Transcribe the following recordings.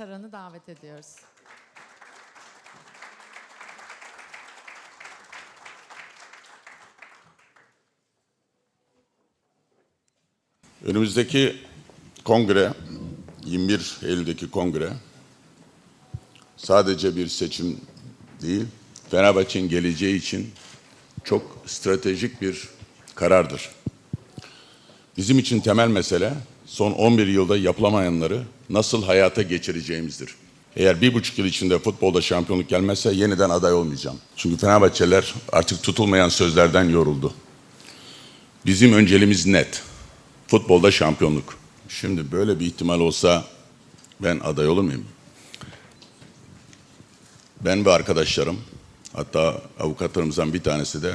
Saran'ı davet ediyoruz. Önümüzdeki kongre, 21 Eylül'deki kongre sadece bir seçim değil, Fenerbahçe'nin geleceği için çok stratejik bir karardır. Bizim için temel mesele son 11 yılda yapılamayanları nasıl hayata geçireceğimizdir. Eğer bir buçuk yıl içinde futbolda şampiyonluk gelmezse yeniden aday olmayacağım. Çünkü Fenerbahçeliler artık tutulmayan sözlerden yoruldu. Bizim önceliğimiz net. Futbolda şampiyonluk. Şimdi böyle bir ihtimal olsa ben aday olur muyum? Ben ve arkadaşlarım, hatta avukatlarımızdan bir tanesi de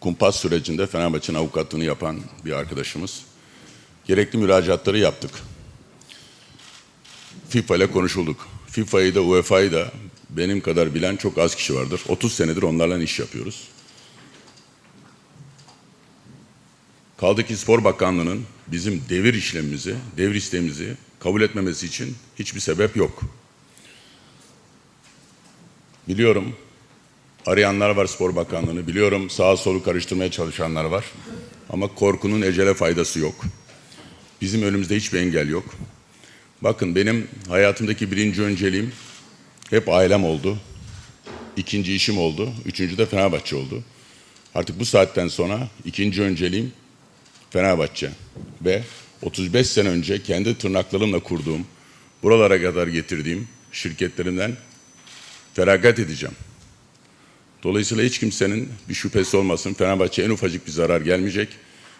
kumpas sürecinde Fenerbahçe'nin avukatlığını yapan bir arkadaşımız. Gerekli müracaatları yaptık. FIFA ile konuşulduk. FIFA'yı da UEFA'yı da benim kadar bilen çok az kişi vardır. 30 senedir onlarla iş yapıyoruz. Kaldı ki Spor Bakanlığı'nın bizim devir işlemimizi, devir isteğimizi kabul etmemesi için hiçbir sebep yok. Biliyorum arayanlar var Spor Bakanlığı'nı, biliyorum sağa solu karıştırmaya çalışanlar var. Ama korkunun ecele faydası yok. Bizim önümüzde hiçbir engel yok. Bakın benim hayatımdaki birinci önceliğim hep ailem oldu. İkinci işim oldu. Üçüncü de Fenerbahçe oldu. Artık bu saatten sonra ikinci önceliğim Fenerbahçe ve 35 sene önce kendi tırnaklarımla kurduğum, buralara kadar getirdiğim şirketlerimden feragat edeceğim. Dolayısıyla hiç kimsenin bir şüphesi olmasın. Fenerbahçe en ufacık bir zarar gelmeyecek.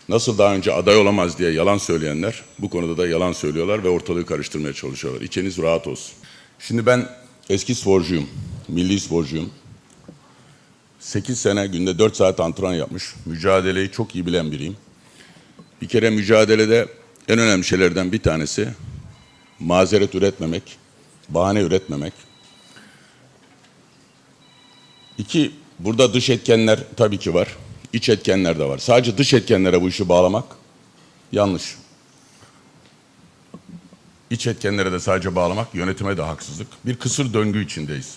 Nasıl daha önce aday olamaz diye yalan söyleyenler bu konuda da yalan söylüyorlar ve ortalığı karıştırmaya çalışıyorlar. İçiniz rahat olsun. Şimdi ben eski sporcuyum, milli sporcuyum. 8 sene günde 4 saat antrenman yapmış, mücadeleyi çok iyi bilen biriyim. Bir kere mücadelede en önemli şeylerden bir tanesi mazeret üretmemek, bahane üretmemek. İki, burada dış etkenler tabii ki var. İç etkenler de var. Sadece dış etkenlere bu işi bağlamak yanlış. İç etkenlere de sadece bağlamak yönetime de haksızlık. Bir kısır döngü içindeyiz.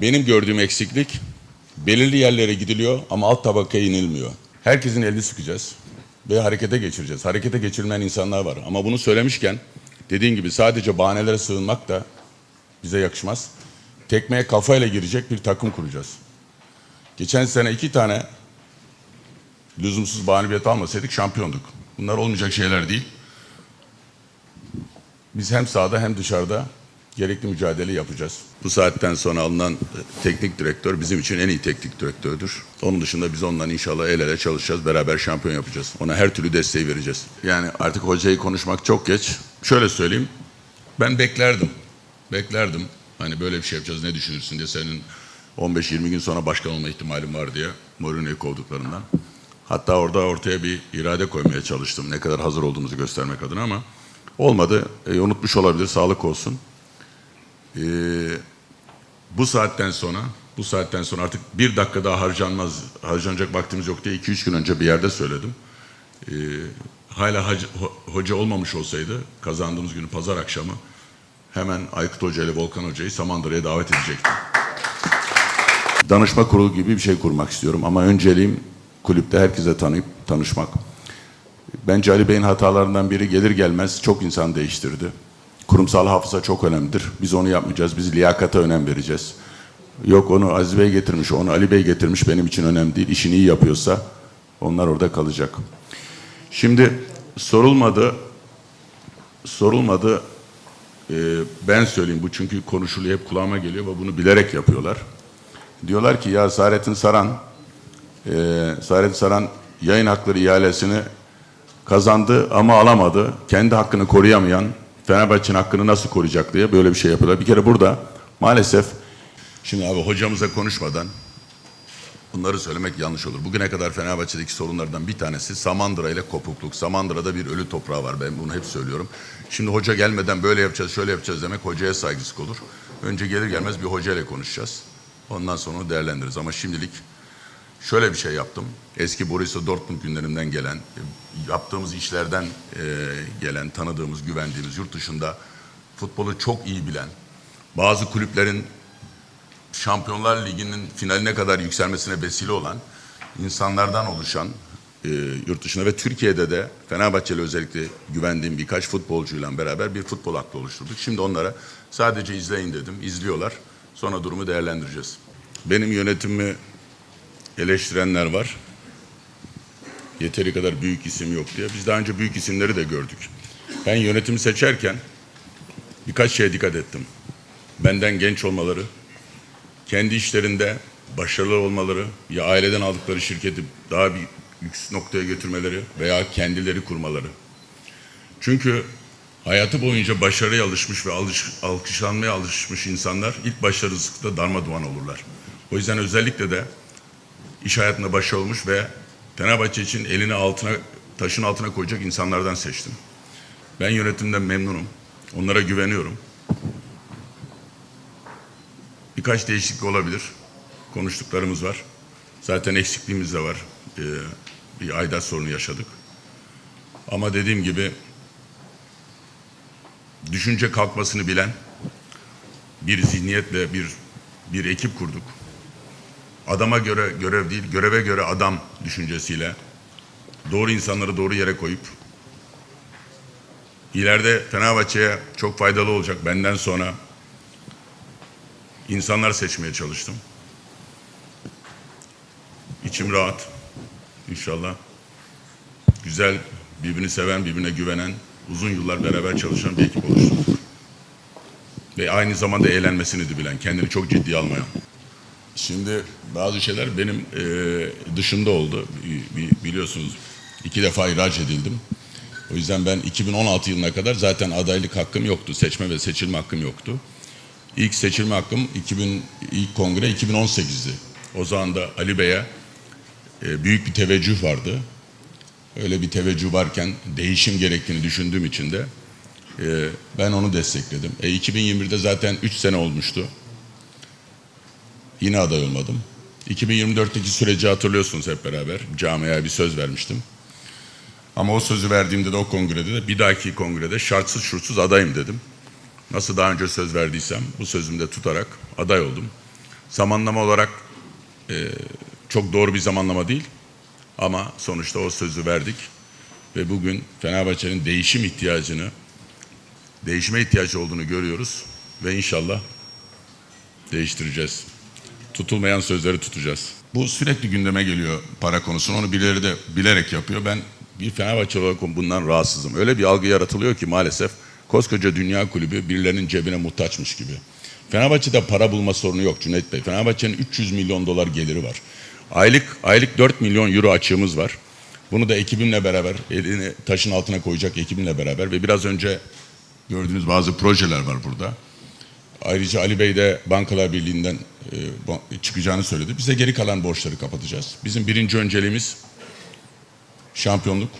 Benim gördüğüm eksiklik belirli yerlere gidiliyor ama alt tabakaya inilmiyor. Herkesin elini sıkacağız ve harekete geçireceğiz. Harekete geçirilmeyen insanlar var. Ama bunu söylemişken dediğin gibi sadece bahanelere sığınmak da bize yakışmaz. Tekmeye kafayla girecek bir takım kuracağız. Geçen sene iki tane lüzumsuz bahanebiyet almasaydık şampiyonduk. Bunlar olmayacak şeyler değil. Biz hem sahada hem dışarıda gerekli mücadele yapacağız. Bu saatten sonra alınan e, teknik direktör bizim için en iyi teknik direktördür. Onun dışında biz onunla inşallah el ele çalışacağız. Beraber şampiyon yapacağız. Ona her türlü desteği vereceğiz. Yani artık hocayı konuşmak çok geç. Şöyle söyleyeyim. Ben beklerdim. Beklerdim. Hani böyle bir şey yapacağız ne düşünürsün diye senin 15-20 gün sonra başkan olma ihtimalim var diye Mourinho'yu kovduklarından. Hatta orada ortaya bir irade koymaya çalıştım. Ne kadar hazır olduğumuzu göstermek adına ama olmadı. E, unutmuş olabilir. Sağlık olsun. Ee, bu saatten sonra bu saatten sonra artık bir dakika daha harcanmaz harcanacak vaktimiz yok diye 2-3 gün önce bir yerde söyledim. Ee, hala hoca olmamış olsaydı kazandığımız günü pazar akşamı hemen Aykut Hoca ile Volkan Hoca'yı Samandıra'ya davet edecektim. Danışma kurulu gibi bir şey kurmak istiyorum ama önceliğim kulüpte herkese tanıyıp tanışmak. Bence Ali Bey'in hatalarından biri gelir gelmez çok insan değiştirdi. Kurumsal hafıza çok önemlidir. Biz onu yapmayacağız. Biz liyakata önem vereceğiz. Yok onu Aziz Bey getirmiş, onu Ali Bey getirmiş benim için önemli değil. İşini iyi yapıyorsa onlar orada kalacak. Şimdi sorulmadı, sorulmadı. Ee, ben söyleyeyim bu çünkü konuşuluyor hep kulağıma geliyor ve bunu bilerek yapıyorlar. Diyorlar ki ya Saadettin Saran, e, Saadettin Saran yayın hakları ihalesini kazandı ama alamadı. Kendi hakkını koruyamayan Fenerbahçe'nin hakkını nasıl koruyacak diye böyle bir şey yapıyorlar. Bir kere burada maalesef şimdi abi hocamıza konuşmadan bunları söylemek yanlış olur. Bugüne kadar Fenerbahçe'deki sorunlardan bir tanesi Samandıra ile kopukluk. Samandıra'da bir ölü toprağı var ben bunu hep söylüyorum. Şimdi hoca gelmeden böyle yapacağız şöyle yapacağız demek hocaya saygısızlık olur. Önce gelir gelmez bir hoca ile konuşacağız. Ondan sonra onu değerlendiririz ama şimdilik Şöyle bir şey yaptım. Eski Borussia Dortmund günlerinden gelen, yaptığımız işlerden e, gelen, tanıdığımız, güvendiğimiz, yurt dışında futbolu çok iyi bilen, bazı kulüplerin Şampiyonlar Ligi'nin finaline kadar yükselmesine vesile olan insanlardan oluşan e, yurt dışında ve Türkiye'de de Fenerbahçeli özellikle güvendiğim birkaç futbolcuyla beraber bir futbol aklı oluşturduk. Şimdi onlara sadece izleyin dedim. İzliyorlar. Sonra durumu değerlendireceğiz. Benim yönetimimi eleştirenler var. Yeteri kadar büyük isim yok diye. Biz daha önce büyük isimleri de gördük. Ben yönetimi seçerken birkaç şeye dikkat ettim. Benden genç olmaları, kendi işlerinde başarılı olmaları ya aileden aldıkları şirketi daha bir lüks noktaya götürmeleri veya kendileri kurmaları. Çünkü hayatı boyunca başarıya alışmış ve alış, alkışlanmaya alışmış insanlar ilk başarısızlıkta darmadağın olurlar. O yüzden özellikle de iş hayatında başarılı olmuş ve Fenerbahçe için elini altına taşın altına koyacak insanlardan seçtim. Ben yönetimden memnunum. Onlara güveniyorum. Birkaç değişiklik olabilir. Konuştuklarımız var. Zaten eksikliğimiz de var. Ee, bir aidat sorunu yaşadık. Ama dediğim gibi düşünce kalkmasını bilen bir zihniyetle bir bir ekip kurduk. Adama göre görev değil, göreve göre adam düşüncesiyle doğru insanları doğru yere koyup ileride Fenerbahçe'ye çok faydalı olacak benden sonra insanlar seçmeye çalıştım. İçim rahat. İnşallah. Güzel, birbirini seven, birbirine güvenen, uzun yıllar beraber çalışan bir ekip oluşturduk. Ve aynı zamanda eğlenmesini de bilen, kendini çok ciddiye almayan. Şimdi bazı şeyler benim e, dışımda oldu. Bi- Biliyorsunuz iki defa ihraç edildim. O yüzden ben 2016 yılına kadar zaten adaylık hakkım yoktu. Seçme ve seçilme hakkım yoktu. İlk seçilme hakkım 2000 ilk kongre 2018'di. O zaman da Ali Bey'e e, büyük bir teveccüh vardı. Öyle bir teveccüh varken değişim gerektiğini düşündüğüm için de e, ben onu destekledim. E, 2021'de zaten 3 sene olmuştu. Yine aday olmadım. 2024'teki süreci hatırlıyorsunuz hep beraber. Camiaya bir söz vermiştim. Ama o sözü verdiğimde de o kongrede de bir dahaki kongrede şartsız şurtsuz adayım dedim. Nasıl daha önce söz verdiysem bu sözümü de tutarak aday oldum. Zamanlama olarak e, çok doğru bir zamanlama değil ama sonuçta o sözü verdik ve bugün Fenerbahçe'nin değişim ihtiyacını, değişime ihtiyacı olduğunu görüyoruz ve inşallah değiştireceğiz. Tutulmayan sözleri tutacağız. Bu sürekli gündeme geliyor para konusunu. Onu birileri de bilerek yapıyor. Ben bir Fenerbahçe olarak bundan rahatsızım. Öyle bir algı yaratılıyor ki maalesef koskoca dünya kulübü birilerinin cebine muhtaçmış gibi. Fenerbahçe'de para bulma sorunu yok Cüneyt Bey. Fenerbahçe'nin 300 milyon dolar geliri var. Aylık aylık 4 milyon euro açığımız var. Bunu da ekibimle beraber elini taşın altına koyacak ekibimle beraber ve biraz önce gördüğünüz bazı projeler var burada. Ayrıca Ali Bey de Bankalar Birliği'nden e, çıkacağını söyledi. Bize geri kalan borçları kapatacağız. Bizim birinci önceliğimiz şampiyonluk.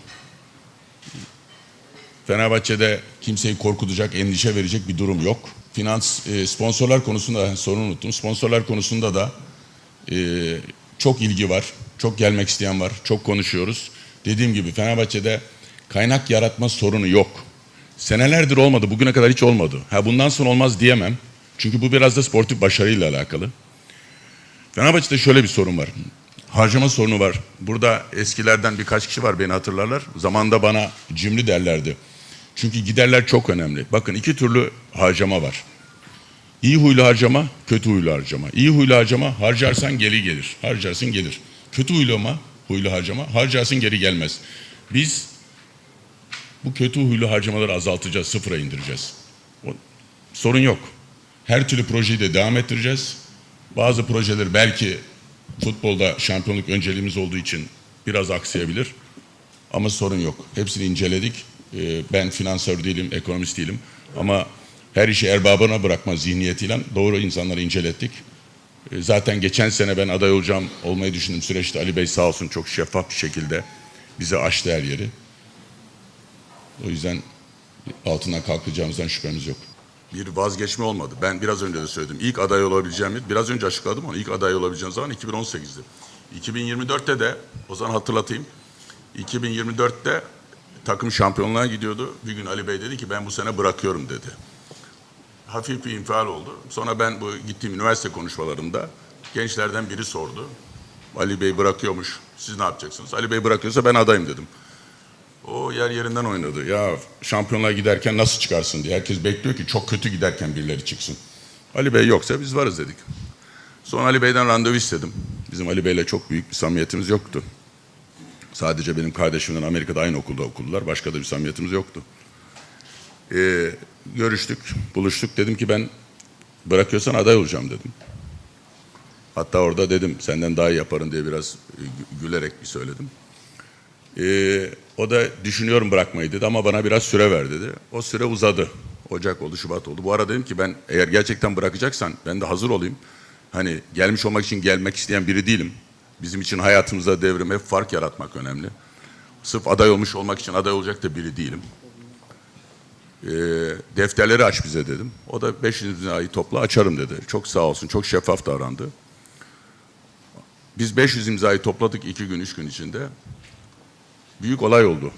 Fenerbahçe'de kimseyi korkutacak, endişe verecek bir durum yok. Finans, e, sponsorlar konusunda sorun unuttum. Sponsorlar konusunda da e, çok ilgi var, çok gelmek isteyen var, çok konuşuyoruz. Dediğim gibi Fenerbahçe'de kaynak yaratma sorunu yok. Senelerdir olmadı, bugüne kadar hiç olmadı. Ha bundan sonra olmaz diyemem. Çünkü bu biraz da sportif başarıyla alakalı. Fenerbahçe'de şöyle bir sorun var. Harcama sorunu var. Burada eskilerden birkaç kişi var beni hatırlarlar. Zamanında bana cimri derlerdi. Çünkü giderler çok önemli. Bakın iki türlü harcama var. İyi huylu harcama, kötü huylu harcama. İyi huylu harcama harcarsan geri gelir. Harcarsın gelir. Kötü huylu ama huylu harcama harcarsın geri gelmez. Biz bu kötü huylu harcamaları azaltacağız, sıfıra indireceğiz. O, sorun yok. Her türlü projeyi de devam ettireceğiz. Bazı projeler belki futbolda şampiyonluk önceliğimiz olduğu için biraz aksayabilir. Ama sorun yok. Hepsini inceledik. Ee, Ben finansör değilim, ekonomist değilim. Ama her işi erbabına bırakma zihniyetiyle doğru insanları incelettik. Ee, Zaten geçen sene ben aday olacağım, olmayı düşündüğüm süreçte Ali Bey sağ olsun çok şeffaf bir şekilde bize açtı her yeri. O yüzden altından kalkacağımızdan şüphemiz yok. Bir vazgeçme olmadı. Ben biraz önce de söyledim. İlk aday olabileceğim, biraz önce açıkladım onu. İlk aday olabileceğim zaman 2018'di. 2024'te de o zaman hatırlatayım. 2024'te takım şampiyonluğa gidiyordu. Bir gün Ali Bey dedi ki ben bu sene bırakıyorum dedi. Hafif bir infial oldu. Sonra ben bu gittiğim üniversite konuşmalarımda gençlerden biri sordu. Ali Bey bırakıyormuş. Siz ne yapacaksınız? Ali Bey bırakıyorsa ben adayım dedim. O yer yerinden oynadı. Ya şampiyonluğa giderken nasıl çıkarsın diye. Herkes bekliyor ki çok kötü giderken birileri çıksın. Ali Bey yoksa biz varız dedik. Sonra Ali Bey'den randevu istedim. Bizim Ali Bey'le çok büyük bir samimiyetimiz yoktu. Sadece benim kardeşimden Amerika'da aynı okulda okudular. Başka da bir samimiyetimiz yoktu. Ee, görüştük, buluştuk. Dedim ki ben bırakıyorsan aday olacağım dedim. Hatta orada dedim senden daha iyi yaparım diye biraz e, gü- gülerek bir söyledim. Ee, o da düşünüyorum bırakmayı dedi ama bana biraz süre ver dedi. O süre uzadı. Ocak oldu, Şubat oldu. Bu ara dedim ki ben eğer gerçekten bırakacaksan ben de hazır olayım. Hani gelmiş olmak için gelmek isteyen biri değilim. Bizim için hayatımızda devrim hep fark yaratmak önemli. Sırf aday olmuş olmak için aday olacak da biri değilim. Ee, defterleri aç bize dedim. O da 500 lirayı topla açarım dedi. Çok sağ olsun, çok şeffaf davrandı. Biz 500 imzayı topladık iki gün, üç gün içinde. Büyük olay oldu.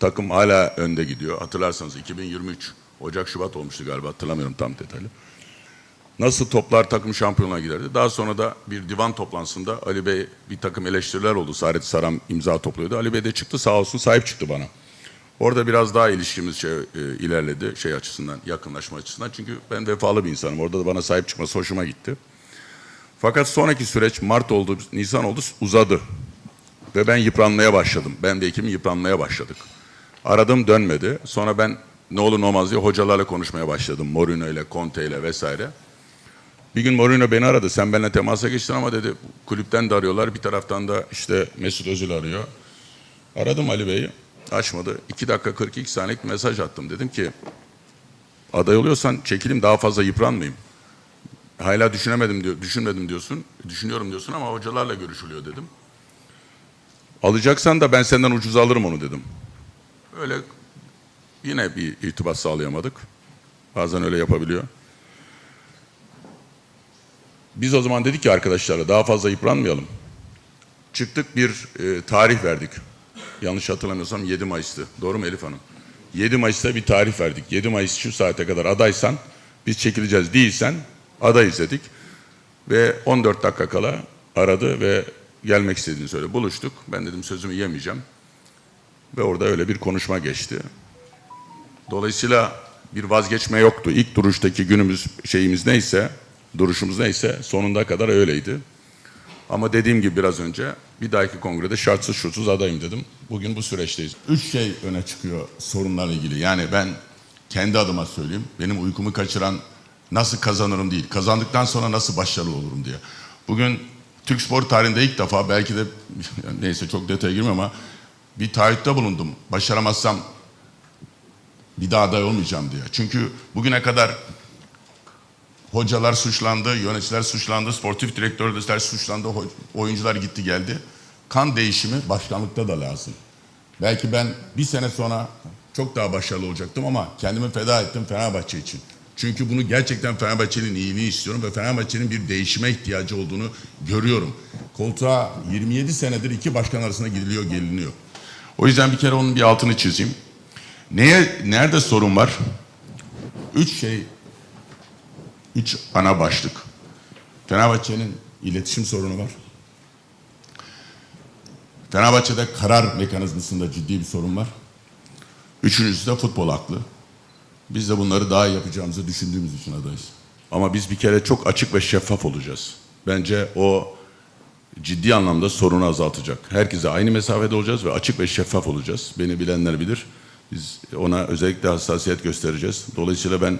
Takım hala önde gidiyor. Hatırlarsanız 2023 Ocak Şubat olmuştu galiba hatırlamıyorum tam detaylı. Nasıl toplar takım şampiyonluğa giderdi. Daha sonra da bir divan toplantısında Ali Bey bir takım eleştiriler oldu. Saadet Saram imza topluyordu. Ali Bey de çıktı sağ olsun sahip çıktı bana. Orada biraz daha ilişkimiz şey, e, ilerledi şey açısından, yakınlaşma açısından. Çünkü ben vefalı bir insanım. Orada da bana sahip çıkması hoşuma gitti. Fakat sonraki süreç Mart oldu, Nisan oldu, uzadı. Ve ben yıpranmaya başladım. Ben ve ekibim yıpranmaya başladık. Aradım dönmedi. Sonra ben ne olur ne olmaz diye hocalarla konuşmaya başladım. Mourinho ile, Conte ile vesaire. Bir gün Mourinho beni aradı. Sen benimle temasa geçtin ama dedi kulüpten de arıyorlar. Bir taraftan da işte Mesut Özil arıyor. Aradım Ali Bey'i. Açmadı. 2 dakika 42 saniyelik bir mesaj attım. Dedim ki aday oluyorsan çekilim daha fazla yıpranmayayım. Hala düşünemedim diyor, düşünmedim diyorsun. Düşünüyorum diyorsun ama hocalarla görüşülüyor dedim. Alacaksan da ben senden ucuz alırım onu dedim. Öyle yine bir irtibat sağlayamadık. Bazen öyle yapabiliyor. Biz o zaman dedik ki arkadaşlara daha fazla yıpranmayalım. Çıktık bir e, tarih verdik. Yanlış hatırlamıyorsam 7 Mayıs'tı. Doğru mu Elif Hanım? 7 Mayıs'ta bir tarih verdik. 7 Mayıs şu saate kadar adaysan biz çekileceğiz değilsen adayız dedik. Ve 14 dakika kala aradı ve gelmek istediğini söyledi. Buluştuk. Ben dedim sözümü yemeyeceğim. Ve orada öyle bir konuşma geçti. Dolayısıyla bir vazgeçme yoktu. İlk duruştaki günümüz şeyimiz neyse, duruşumuz neyse sonunda kadar öyleydi. Ama dediğim gibi biraz önce bir dahaki kongrede şartsız şutsuz adayım dedim. Bugün bu süreçteyiz. Üç şey öne çıkıyor sorunlarla ilgili. Yani ben kendi adıma söyleyeyim. Benim uykumu kaçıran nasıl kazanırım değil. Kazandıktan sonra nasıl başarılı olurum diye. Bugün Türk spor tarihinde ilk defa belki de neyse çok detaya girmem ama bir taahhütte bulundum. Başaramazsam bir daha aday olmayacağım diye. Çünkü bugüne kadar hocalar suçlandı, yöneticiler suçlandı, sportif direktörler suçlandı, oyuncular gitti geldi. Kan değişimi başkanlıkta da lazım. Belki ben bir sene sonra çok daha başarılı olacaktım ama kendimi feda ettim Fenerbahçe için. Çünkü bunu gerçekten Fenerbahçe'nin iyiliğini istiyorum ve Fenerbahçe'nin bir değişime ihtiyacı olduğunu görüyorum. Koltuğa 27 senedir iki başkan arasında gidiliyor, geliniyor. O yüzden bir kere onun bir altını çizeyim. Neye, nerede sorun var? Üç şey Üç ana başlık. Fenerbahçe'nin iletişim sorunu var. Fenerbahçe'de karar mekanizmasında ciddi bir sorun var. Üçüncüsü de futbol aklı. Biz de bunları daha iyi yapacağımızı düşündüğümüz için adayız. Ama biz bir kere çok açık ve şeffaf olacağız. Bence o ciddi anlamda sorunu azaltacak. Herkese aynı mesafede olacağız ve açık ve şeffaf olacağız. Beni bilenler bilir. Biz ona özellikle hassasiyet göstereceğiz. Dolayısıyla ben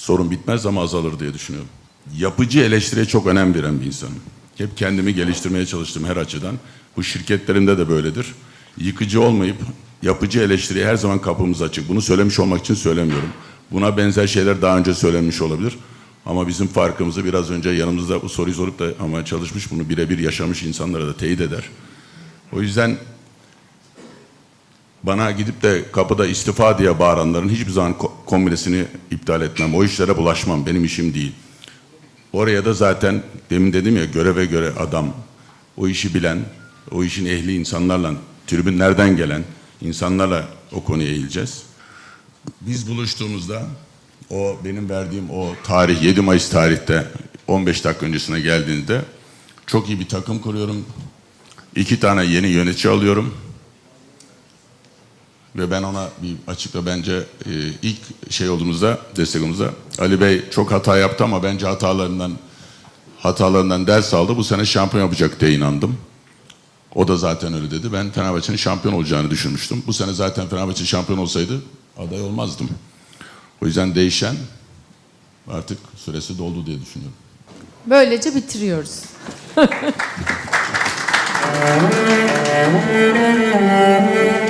sorun bitmez ama azalır diye düşünüyorum. Yapıcı eleştiriye çok önem veren bir insanım. Hep kendimi geliştirmeye çalıştım her açıdan. Bu şirketlerimde de böyledir. Yıkıcı olmayıp yapıcı eleştiriye her zaman kapımız açık. Bunu söylemiş olmak için söylemiyorum. Buna benzer şeyler daha önce söylenmiş olabilir. Ama bizim farkımızı biraz önce yanımızda bu soruyu sorup da ama çalışmış bunu birebir yaşamış insanlara da teyit eder. O yüzden bana gidip de kapıda istifa diye bağıranların hiçbir zaman ko- kongresini iptal etmem. O işlere bulaşmam. Benim işim değil. Oraya da zaten demin dedim ya göreve göre adam o işi bilen, o işin ehli insanlarla, tribünlerden gelen insanlarla o konuya eğileceğiz. Biz buluştuğumuzda o benim verdiğim o tarih 7 Mayıs tarihte 15 dakika öncesine geldiğinde çok iyi bir takım kuruyorum. İki tane yeni yönetici alıyorum. Ve ben ona bir açıkla bence e, ilk şey olduğumuzda, destek olduğumuzda Ali Bey çok hata yaptı ama bence hatalarından hatalarından ders aldı. Bu sene şampiyon yapacak diye inandım. O da zaten öyle dedi. Ben Fenerbahçe'nin şampiyon olacağını düşünmüştüm. Bu sene zaten Fenerbahçe şampiyon olsaydı aday olmazdım. O yüzden değişen artık süresi doldu diye düşünüyorum. Böylece bitiriyoruz.